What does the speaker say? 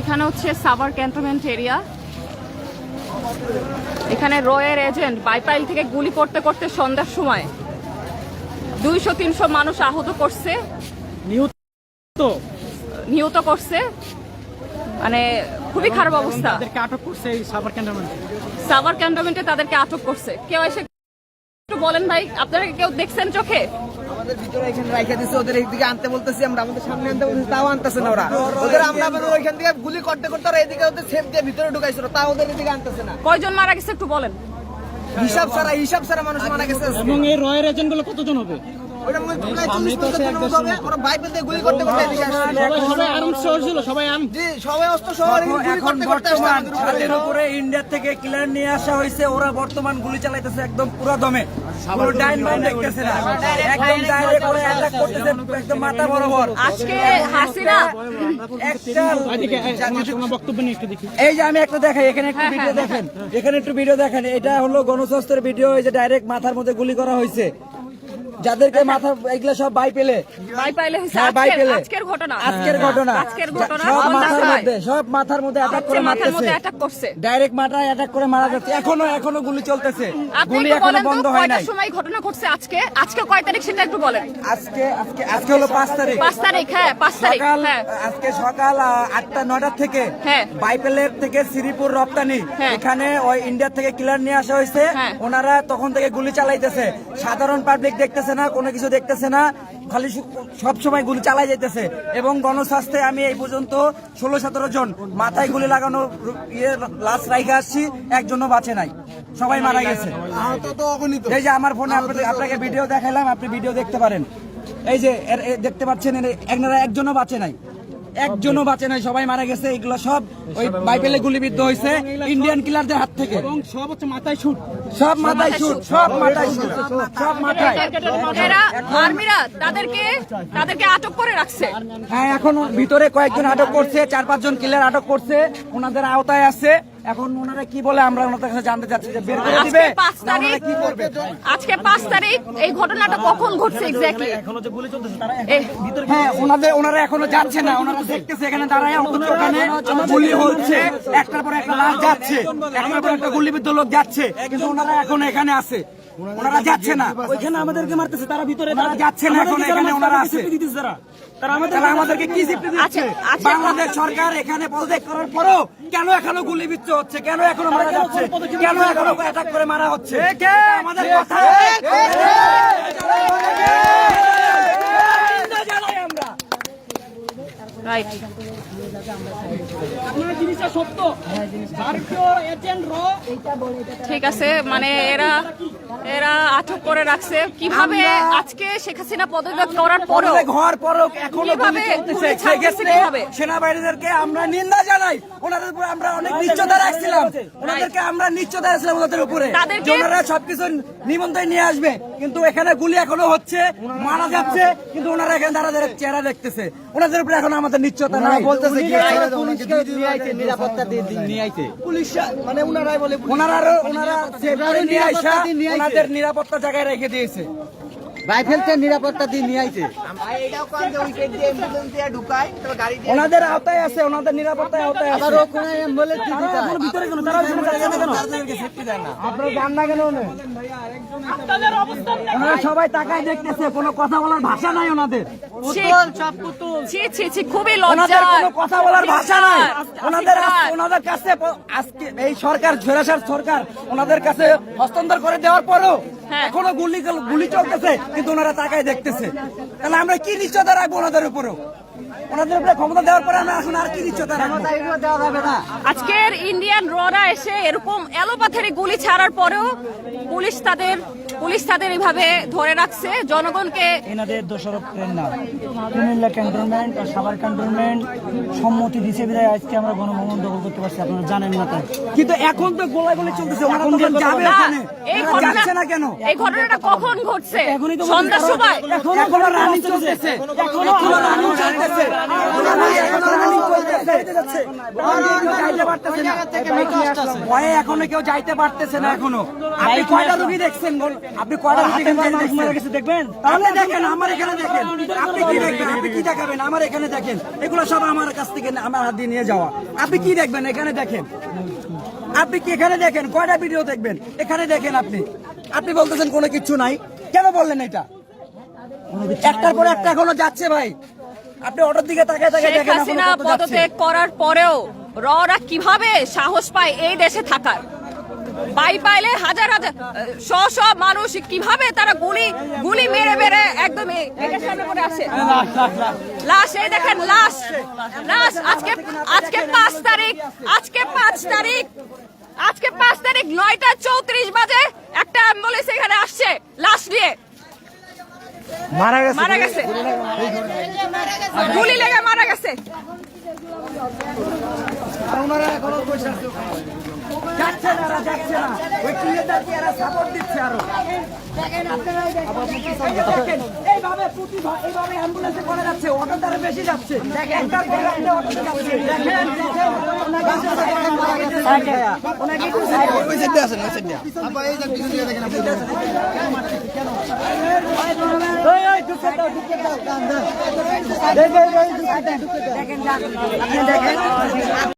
এখানে হচ্ছে Savar cantonment area. এখানে রয়ের এজেন্ট বাইপাইল থেকে গুলি করতে করতে সন্ধ্যার সময় দুইশো তিনশো মানুষ আহত করছে। নিহত নিহত করছে। মানে খুবই খারাপ অবস্থা। তাদেরকে আটক করছে সাভার ক্যান্টনমেন্টে। সাভার ক্যান্টনমেন্টে তাদেরকে আটক করছে। কেউ এসে একটু বলেন ভাই আপনারা কেউ দেখছেন চোখে? আমাদের ভিতরে এখানে রাইখা দিছে ওদের এইদিকে আনতে বলতেছি আমরা আমাদের সামনে আনতে বলতেছি তাও আনতেছে না ওরা। ওদের আমরা আবার ওইখান থেকে গুলি করতে করতে ওরা এদিকে ওদের সেফ দিয়ে ভিতরে ঢুকাইছিল তাও ওদের এদিকে আনতেছে না। কয়জন মারা গেছে একটু বলেন। হিসাব ছাড়া হিসাব ছাড়া মানুষ মারা গেছে এবং এই রয়ের এজেন্টগুলো কতজন হবে? মনে ওরা বর্তমান আমাদের উপরে। ছাদের উপরে ইন্ডিয়া থেকে ক্লিয়ার নিয়ে আসা হয়েছে ওরা বর্তমান গুলি চালাইতেছে একদম পুরো দমে। এই যে আমি একটা দেখাই এখানে একটু ভিডিও দেখেন। এখানে একটু ভিডিও দেখেন। এটা হলো গণস্বাস্থ্যের ভিডিও এই যে ডাইরেক্ট মাথার মধ্যে গুলি করা হয়েছে। যাদেরকে মাথা এগুলো সব বাই পেলে। হয়েছে হ্যাঁ, আজকের বাইপাইলে। আজকের ঘটনা। আজকের ঘটনা। আজকের ঘটনা সব মাথার মধ্যে সব মাথার মধ্যে অ্যাটাক করে মাথার মারতেছে। মধ্যে অ্যাটাক করছে। ডাইরেক্ট মাথায় অ্যাটাক করে মারা যাচ্ছে। এখনও এখনও গুলি চলতেছে। গুলি এখনও বন্ধ হয় নাই। সময় ঘটনা ঘটছে আজকে? আজকে কয় তারিখ সেটা একটু বলেন। আজকে আজকে আজকে হলো পাঁচ তারিখ। পাঁচ তারিখ হ্যাঁ পাঁচ তারিখ হ্যাঁ। আজকে সকাল আহ, আটটা নয়টার থেকে হ্যাঁ। বাইপেলের থেকে শ্রীপুর রপ্তানি। এখানে ওই ইন্ডিয়া থেকে ক্লিয়ার নিয়ে আসা হয়েছে। হ্যাঁ। ওনারা তখন থেকে গুলি চালাইতেছে। সাধারণ পাবলিক দেখতেছে। না, কোনো কিছু দেখতেছে না, খালি সবসময় গুলি চালাই যাইতেছে। এবং গণস্বাস্থ্যে আমি এই পর্যন্ত ষোলো, সতেরো জন মাথায় গুলি লাগানো ইয়ে লাশ রাইখে আসছি, একজনও বাঁচে নাই। সবাই মারা গেছে। এই যে আমার ফোনে আপনাকে ভিডিও দেখাইলাম, আপনি ভিডিও দেখতে পারেন। এই যে দেখতে পাচ্ছেন একজনও বাঁচে নাই। একজনও বাঁচে নাই সবাই মারা গেছে এগুলো সব ওই বাইবেলে গুলিবিদ্ধ হয়েছে ইন্ডিয়ান কিলারদের হাত থেকে। এবং সব হচ্ছে মাথায় শুট সব মাথায় শুট সব মাথায় শুট সব মাথায়। আর্মিরা তাদেরকে তাদেরকে আটক করে রাখছে। হ্যাঁ এখন ভিতরে কয়েকজন আটক করছে চার পাঁচজন কিলার আটক করছে ওনাদের আওতায় আছে। এখন ওনারা কি বলে আমরা ওনাদের কাছে জানতে চাচ্ছি যে বের করে আজকে দিবে পাঁচ তারিখ কি করবে? আজকে পাঁচ তারিখ এই ঘটনাটা কখন ঘটছে এক্স্যাক্টলি হ্যাঁ ওনাদের ওনারা এখনও যাচ্ছে না। ওনারা দেখতেছে এখানে দাঁড়ায় ওখানে গুলি হচ্ছে। একটার পর একটা লাশ যাচ্ছে। একটার পর একটা গুলিবিদ্ধ লোক যাচ্ছে। কিন্তু ওনারা এখন এখানে আছে। ওনারা যাচ্ছে না। ওইখানে আমাদেরকে মারতেছে তারা ভিতরে তারা যাচ্ছে না এখন এখানে ওনারা আছে। তারা। আমাদের আমাদেরকে কি দিচ্ছে? আচ্ছা, আচ্ছা। বাংলাদেশ সরকার এখানে পদত্যাগ করার পরও কেন এখনও গুলিবিদ্ধ হচ্ছে? কেন এখনও মারা যাচ্ছে? কেন এখনও অ্যাটাক করে মারা হচ্ছে? আমাদের কথা। ঠিক আছে মানে এরা এরা আটক করে রাখছে কীভাবে আজকে শেখ হাসিনা পদত্যাগ করার পরেও ঘর পরক এখনও গুলি চলতেছে। সেক্ষেত্রে কীভাবে? সেনাবাহিনীদেরকে আমরা নিন্দা জানাই। ওনাদের উপরে আমরা অনেক নিশ্চয়তা রাখছিলাম। ওনাদেরকে আমরা নিশ্চয়তা রাখছিলাম ওনাদের উপরে। যে ওনারা সবকিছু নিমন্ত্রণ নিয়ে আসবে। কিন্তু এখানে গুলি এখনও হচ্ছে মারা যাচ্ছে কিন্তু ওনারা এখানে দাঁড়া চেহারা দেখতেছে। ওনাদের উপরে এখন আমাদের নিশ্চয়তা নাই। বলতেছে কি নিরাপত্তা দিয়ে নিয়ে আইতে। পুলিশ মানে উনারাই বলে ওনারা ওনারা সেভ করে নিয়ে আসা ওনাদের নিরাপত্তা জায়গায় রেখে দিয়েছে। রাইফেলতে নিরাপত্তা দিয়ে নিয়ে আইতে এটাও কোন যে উইকেট দিয়ে অ্যাম্বুলেন্স দিয়ে ঢুকায় তো গাড়ি দিয়ে ওনাদের আওতায় আছে ওনাদের নিরাপত্তায় আওতায় আছে। ওখানে অ্যাম্বুলেন্স দিতে ভিতরে কেন তারা ওখানে যাচ্ছে না কেন? আপনারা যান না কেন ওনারা সবাই তাকায় দেখতেছে কোনো কথা বলার ভাষা নাই ওনাদের। ছি ছি ছি খুবই ওনাদের কোনো কথা বলার ভাষা নাই। ওনাদের ওনাদের কাছে আজকে এই সরকার ঝোরাসার সরকার ওনাদের কাছে হস্তান্তর করে দেওয়ার পরও। এখনও গুলি গুলি চলতেছে, কিন্তু ওনারা তাকায় দেখতেছে। তাহলে আমরা কি নিশ্চয়তা রাখব ওনাদের উপরেও? ওনাদের উপরে ক্ষমতা দেওয়ার পরে আমরা এখন আর কি দেওয়া যাবে না। আজকের ইন্ডিয়ান ররা এসে এরকম গুলি ছাড়ার পরেও পুলিশ তাদের পুলিশ তাদের এইভাবে ধরে রাখছে। জনগণকে এনাদের দোষারোপ করেন না। কুমিল্লা ক্যান্টনমেন্ট আর সাভার ক্যান্টনমেন্ট সম্মতি দিছে বিদায় আজকে আমরা গণভবন দখল করতে পারছি আপনারা জানেন না তাই। কিন্তু এখন তো গোলাগুলি চলতেছে এখন যাবে ওখানে। এই ঘটনা না কেন? এই ঘটনাটা কখন ঘটছে? এখনই তো সন্ধ্যার সময়। এখনও এখনও রানিং চলতেছে। এখনও রানিং চলতেছে। ভয়ে এখনও কেউ যাইতে পারতেছে না। এখনও। আপনি কয়টা রুগী দেখছেন আপনি কয়টা রুগী এখানে দেখছেন? কিছু দেখবেন? আপনি দেখেন আমার এখানে দেখেন। আপনি কি দেখবেন? আপনি কি দেখাবেন? আমার এখানে দেখেন। এগুলো সব আমার কাছ থেকে আমার হাত দিয়ে নিয়ে যাওয়া। আপনি কি দেখবেন? এখানে দেখেন। আপনি কি এখানে দেখেন? কয়টা ভিডিও দেখবেন? এখানে দেখেন আপনি। আপনি বলতেছেন কোনো কিছু নাই। কেন বললেন এটা? একটার পর একটা এখনও যাচ্ছে ভাই। আপনি দিকে তাকিয়ে তাকিয়ে শেখ দেখেন এখনও হাসিনা কত যাচ্ছে। পদত্যাগ করার পরেও ররা কীভাবে সাহস পায় এই দেশে থাকার? বাই পাইলে হাজার হাজার শ শ মানুষ কীভাবে তারা গুলি গুলি মেরে মেরে একদম এ- এটার সামনে পড়ে আসে? লাশ এই দেখেন লাশ লাশ আজকে আজকে পাঁচ তারিখ আজকে পাঁচ তারিখ আজকে পাঁচ তারিখ নয়টা চৌত্রিশ বাজে একটা অ্যাম্বুলেন্স এখানে আসছে লাশ নিয়ে। মারা গেছে মারা গেছে। গুলি লেগে মারা গেছে। যাচ্ছে না এরা যাচ্ছে না। ওই ক্রিয়েটারকে এরা সাপোর্ট দিচ্ছে আরও। দেখেন, এইভাবে প্রতিভা এইভাবে অ্যাম্বুলেন্সে করে যাচ্ছে অটো তারা বেশি যাচ্ছে। দেখেন। একটার পর একটা অটোতে যাচ্ছে। দেখেন, দেখেন, দেখেন